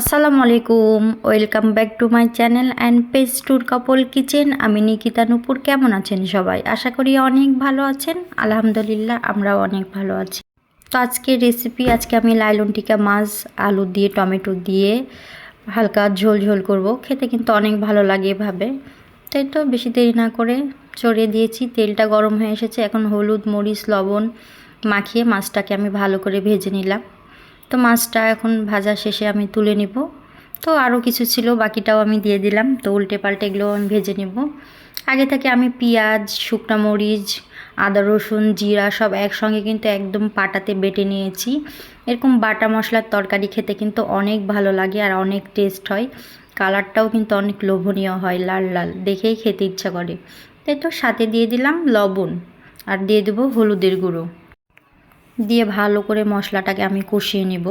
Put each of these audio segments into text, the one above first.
আসসালামু আলাইকুম, welcome back to my channel and page tour couple kitchen. আমি নিকিতা নুপুর, কেমন আছেন সবাই? আশা করি অনেক ভালো আছেন। আলহামদুলিল্লাহ, আমরাও অনেক ভালো আছি। তো আজকের রেসিপি আজকে আমি লাইলন টিকা মাছ, আলু দিয়ে, টমেটো দিয়ে হালকা ঝোল ঝোল করব। খেতে কিন্তু অনেক ভালো লাগে এভাবে। তাই তো বেশি দেরি না করে চড়িয়ে দিয়েছি। তেলটা গরম হয়ে এসেছে। এখন হলুদ, মরিচ, লবণ মাখিয়ে মাছটাকে আমি ভালো করে ভেজে নিলাম। তো মাছটা এখন ভাজা শেষে আমি তুলে নিব। তো আরও কিছু ছিল, বাকিটাও আমি দিয়ে দিলাম। তো উল্টে পাল্টে এগুলো আমি ভেজে নেব। আগে থেকে আমি পেঁয়াজ, শুকনো মরিচ, আদা রসুন, জিরা সব একসঙ্গে কিন্তু একদম পাটাতে বেটে নিয়েছি। এরকম বাটা মশলার তরকারি খেতে কিন্তু অনেক ভালো লাগে আর অনেক টেস্ট হয়। কালারটাও কিন্তু অনেক লোভনীয় হয় লাল লাল, দেখেই খেতে ইচ্ছা করে। তাই তো সাথে দিয়ে দিলাম লবণ আর দিয়ে দেবো হলুদের গুঁড়ো। দিয়ে ভালো করে মশলাটাকে আমি কষিয়ে নিব।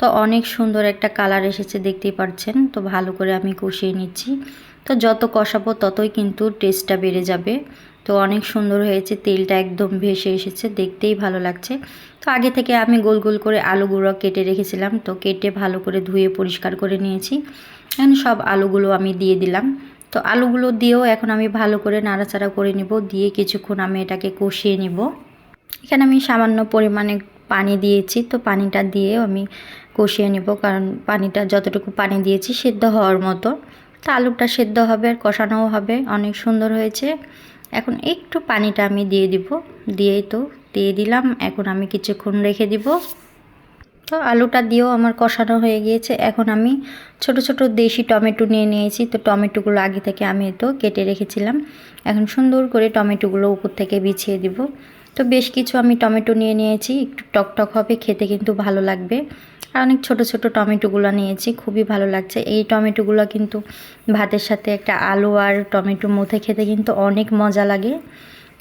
তো অনেক সুন্দর একটা কালার এসেছে, দেখতেই পাচ্ছেন তো ভালো করে আমি কষিয়ে নিচ্ছি। তো যত কষাবো ততই কিন্তু টেস্টটা বেড়ে যাবে। তো অনেক সুন্দর হয়েছে, তেলটা একদম ভেসে এসেছে, দেখতেই ভালো লাগছে। তো আগে থেকে আমি গোল গোল করে আলুগুলো কেটে রেখেছিলাম। তো কেটে ভালো করে ধুয়ে পরিষ্কার করে নিয়েছি। এখন সব আলুগুলো আমি দিয়ে দিলাম। তো আলুগুলো দিয়েও এখন আমি ভালো করে নাড়াচাড়া করে নিব। দিয়ে কিছুক্ষণ আমি এটাকে কষিয়ে নিব। এখানে আমি সামান্য পরিমাণে পানি দিয়েছি, তো পানিটা দিয়ে আমি কষিয়ে নেব। কারণ পানিটা যতটুকু পানি দিয়েছি সেদ্ধ হওয়ার মতো। তো আলুটা সেদ্ধ হবে আর কষানোও হবে, অনেক সুন্দর হয়েছে। এখন একটু পানিটা আমি দিয়ে দিব। দিয়েই তো দিয়ে দিলাম, এখন আমি কিছুক্ষণ রেখে দিব। তো আলুটা দিয়েও আমার কষানো হয়ে গিয়েছে। এখন আমি ছোট ছোট দেশি টমেটো নিয়ে নিয়েছি, তো টমেটোগুলো আগে থেকে আমি তো কেটে রেখেছিলাম। এখন সুন্দর করে টমেটোগুলো উপর থেকে বিছিয়ে দিব। তো বেশ কিছু আমি টমেটো নিয়ে নিয়েছি। একটু টকটক হবে, খেতে কিন্তু ভালো লাগবে। আর অনেক ছোট ছোট টমেটোগুলো নিয়েছি, খুবই ভালো লাগছে। এই টমেটোগুলো কিন্তু ভাতের সাথে একটা আলু আর টমেটো মুথে খেতে কিন্তু অনেক মজা লাগে।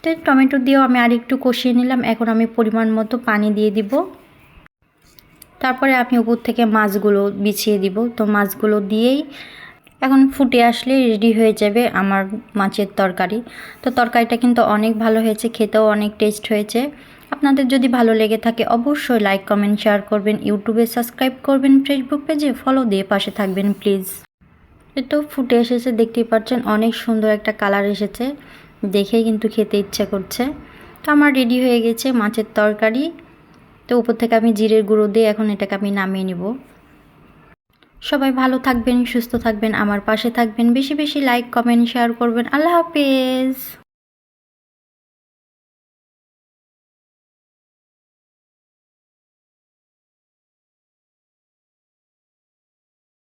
তো টমেটো দিয়েও আমি আর একটু কষিয়ে নিলাম। এখন আমি পরিমাণ মতো পানি দিয়ে দিব। তারপরে আমি উপর থেকে মাছগুলো বিছিয়ে দিব। তো মাছগুলো দিয়েই এখন ফুটে আসলে রেডি হয়ে যাবে আমার মাছের তরকারি। তো তরকারিটা কিন্তু অনেক ভালো হয়েছে, খেতেও অনেক টেস্ট হয়েছে। আপনাদের যদি ভালো লেগে থাকে অবশ্যই লাইক কমেন্ট শেয়ার করবেন। ইউটিউবে সাবস্ক্রাইব করবেন ফেসবুক পেজে ফলো দিয়ে পাশে থাকবেন প্লিজ তো ফুটে এসেছে, দেখতেই পাচ্ছেন অনেক সুন্দর একটা কালার এসেছে। দেখেই কিন্তু খেতে ইচ্ছে করছে। তো আমার রেডি হয়ে গেছে মাছের তরকারি। তো উপর থেকে আমি জিরের গুঁড়ো দিয়ে এখন এটাকে আমি নামিয়ে নিব। সবাই ভালো থাকবেন, সুস্থ থাকবেন, আমার পাশে থাকবেন। বেশি বেশি লাইক কমেন্ট শেয়ার করবেন। আল্লাহ হাফেজ।